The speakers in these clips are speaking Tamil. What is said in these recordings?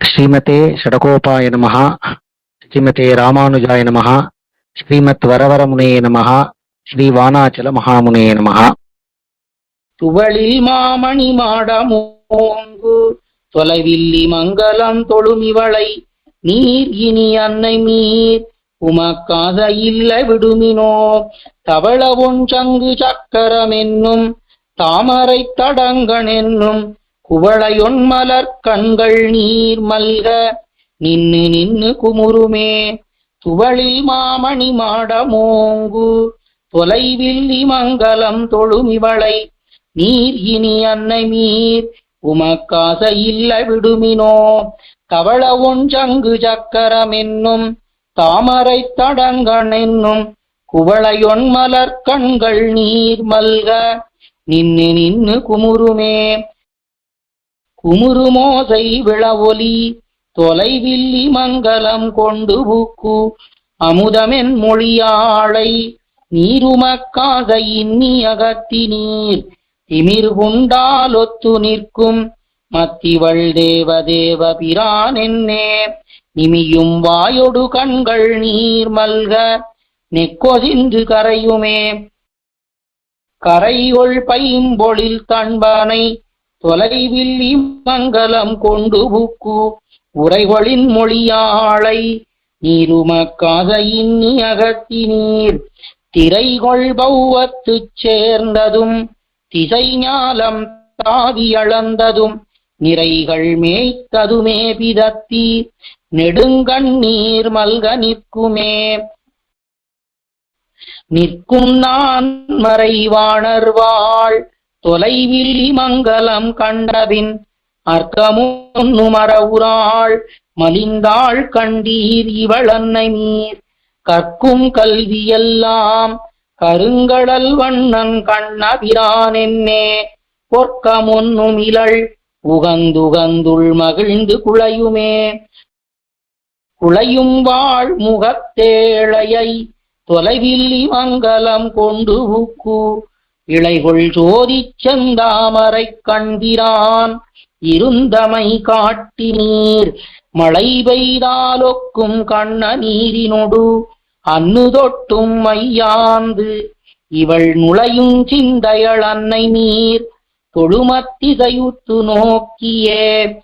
ஸ்ரீமதே ஷடகோபாய நமகா ஸ்ரீமதே ராமானுஜாய நமகா ஸ்ரீமத் வரவரமுனே நமகா ஸ்ரீ வானாச்சல மகாமுனையே நமகா துவளில் மாமணி மாடமோங்கு தொலைவில்லி மங்கலம் தொழுமிவளை நீர் இனி அன்னை மீர் உமக்காத இல்ல விடுமினோ தவள ஒன்றங்கு சக்கரம் என்னும் தாமரை தடங்கன் என்னும் குவளையொன்மலர் கண்கள் நீர் மல்க நின்னு நின்னு குமுறுமே. துவளில் மாமணி மாடமோங்கு தொலைவில் இமங்கலம் தொழுமிவளை நீர் இனி அன்னை மீர் உமக்காச இல்ல விடுமினோ. கவள ஒன்றங்கு சக்கரம் என்னும் தாமரை தடங்கன் என்னும் குவளையொன்மலர் கண்கள் நீர் மல்க நின்னு நின்னு குமுறுமே. குமுறுமோசை விழவொலி தொலைவில்லி மங்கலம் கொண்டு பூக்கு அமுதமென் மொழியாளை நீருமக்காக இன்னி அகத்தி நீர் திமிர் குண்டாலொத்து நிற்கும் மத்திவள் தேவ தேவ பிரான் என்னே நிமியும் வாயொடு கண்கள் நீர் மல்க நெக்கொதின்று கரையுமே. கரையொள் பைம்பொழில் தண்பனை தொலைவில் இம்மங்கலம் கொண்டு புக்கு உரைகளின் மொழியாளை நீருமக்காக இன்னி அகத்தி நீர் திரைகொள் பௌவத்து சேர்ந்ததும் திசை ஞாலம் தாவி அளந்ததும் நிறைகள் மேய்த்ததுமே பிதத்தி. நெடுங்கண்ணீர் மல்க நிற்குமே. நிற்கும் நான் மறைவாணர்வாள் தொலைவில் மங்கலம் கண்டபின் அர்க்கமுன்னுமரவுராள் மலிந்தாள் கண்டீர் இவளன்னை அன்னை நீர். கற்கும் கல்வியெல்லாம் கருங்கடல் வண்ணன் கண்ணபிரானென்னே பொற்கமொன்னும் இழள் உகந்துகந்துள் மகிழ்ந்து குழையுமே. குழையும் வாழ் முகத்தேழையை தொலைவில் மங்கலம் கொண்டு ஊக்கு இளைகொள் ஜோதி செந்தாமரை கண்பிரான் இருந்தமை காட்டி நீர் மழை பெய்தாலொக்கும் கண்ண நீரினொடு அன்னு தொட்டும் மையாந்து. இவள் நுழையும் சிந்தையள் அன்னை நீர். தொழுமத்திசையுத்து நோக்கியே.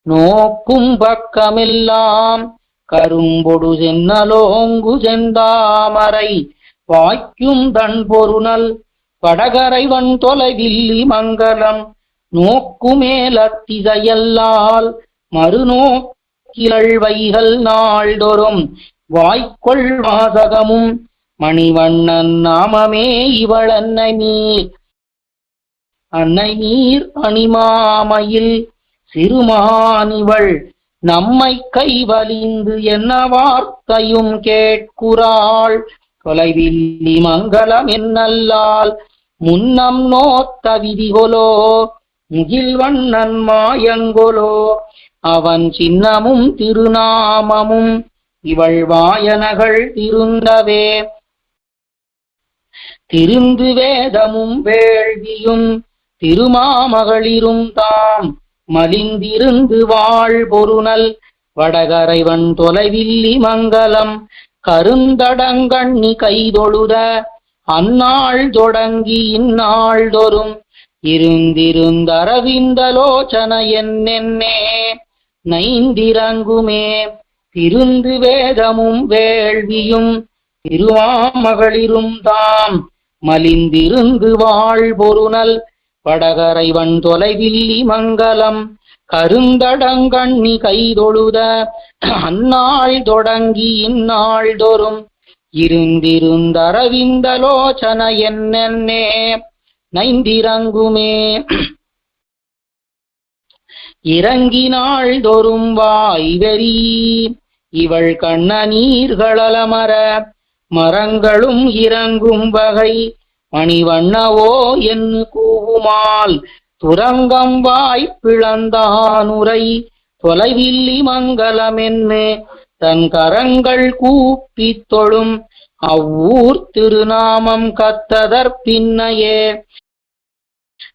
நோக்கும் பக்கமெல்லாம் கரும்பொடு சென்னலோங்கு செந்தாமரை. வாய்க்கும் தன் பொருணல் வடகரைவன் தொலைவில்லி மங்கலம் நோக்குமேலத்திசையல்லால் மறுநோக்கிலள் வைகள் நாள்தொறும். வாய்க்கொள் வாசகமும் மணிவண்ணன் நாமமே இவள் அன்னை நீர். அன்னை நீர் அணிமாமையில் சிறுமானிவள் நம்மை கைவலிந்து என்ன வார்த்தையும் கேட்குறாள். தொலைவில் மங்களம் என்னல்லால் முன்னம் நோத்த விதிகொலோ முகில் வண்ணன் மாயங்கொலோ அவன் சின்னமும் திருநாமமும் இவள் வாயனகள் திருந்தவே. திருந்து வேதமும் வேள்வியும் திருமாமகளிரும் தாம் மலிந்திருந்து வாழ் பொருணல் வடகரைவன் தொலைவில்லி மங்கலம் கருந்தடங்கண்ணி கைதொழுத அந்நாள் தொடங்கி இந்நாள் தொறும் இருந்திருந்தரவிந்தலோச்சன என்னென்னே நைந்திரங்குமே திருந்து வேதமும் வேள்வியும் திருவாமகளிரும் தாம் மலிந்திருந்து வாழ் பொருணல் வடகரைவன் தொலைவில்லி மங்கலம் கருந்தடங்கண்ணி கைதொழுத அந்நாள் தொடங்கி இந்நாள் தோறும் இருந்திருந்தரவிந்தலோச்சன என்னென்னே நைந்திரங்குமே இறங்கினாள் தோறும் வாய்வெறி இவள் கண்ண நீர்களமர மரங்களும் இறங்கும் வகை மணிவண்ணவோ என்று கூவுமால் துரங்கம் வாய் பிளந்தானுரை தொலைவில்லி மங்கலமென்னு தன் கரங்கள் கூப்பி தொழும் அவ்வூர் திருநாமம் கத்ததற் பின்னையே.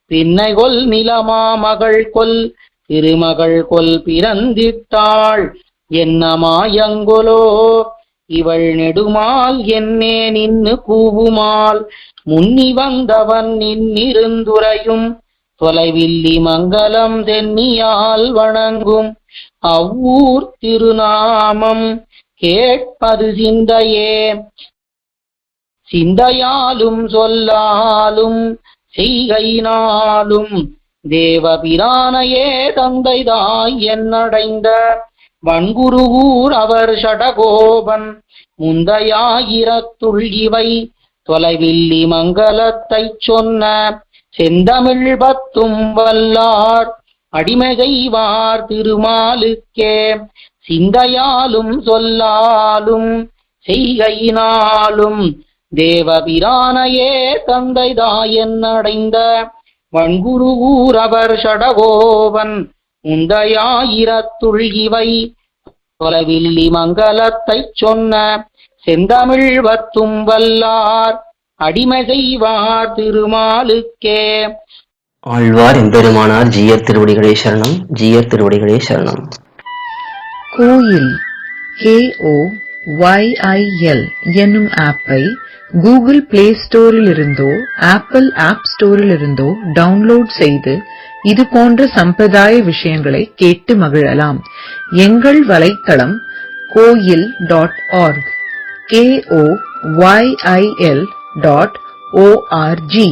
பின்னை கொல் நிலமா மகள் கொல் திருமகள் கொல் பிறந்திட்டாள் என்னமாயங்கொலோ இவள் நெடுமால் என்னே நின்னு கூவுமால் முன்னி வந்தவன் நின்னிருந்துரையும் தொலைவில்லி மங்கலம் தென்னியால் வணங்கும் அவ்வூர் திருநாமம் கேட்பது சிந்தையே. சிந்தையாலும் சொல்லாலும் செய்கையினாலும் தேவபிரானையே தந்தை தாய் என்னடைந்த வன்குருகூர் அவர் ஷடகோபன் முந்தையாயிரத்துள் இவை தொலைவில்லி மங்கலத்தைச் சொன்ன செந்தமிழ் பத்தும் வல்லார் அடிமைகைவார் திருமாலுக்கே. சிந்தையாலும் சொல்லாலும் செய்கையினாலும் தேவபிரானையே தந்தைதாயன் அடைந்த வன்குருகூர் ஷடகோவன் உந்தையாயிரத்துள் இவை தொலைவில்லி மங்கலத்தைச் சொன்ன செந்தமிழ் வத்தும் வல்லார் அடிமை செய்வார் திருமாலுக்கே. ஆழ்வார் எம்பெருமானார் ஜீயர் திருவடிகளே சரணம் ஜீயர் திருவடிகளே சரணம். கோயில் KO YIL என்னும் ஆப்பை கூகுள் பிளே ஸ்டோரில் இருந்தோ ஆப்பிள் ஆப் ஸ்டோரில் இருந்தோ டவுன்லோட் செய்து இது போன்ற சம்பிரதாய விஷயங்களை கேட்டு மகிழலாம். எங்கள் வலைத்தளம் Koyil dot org K O Y I L dot O R G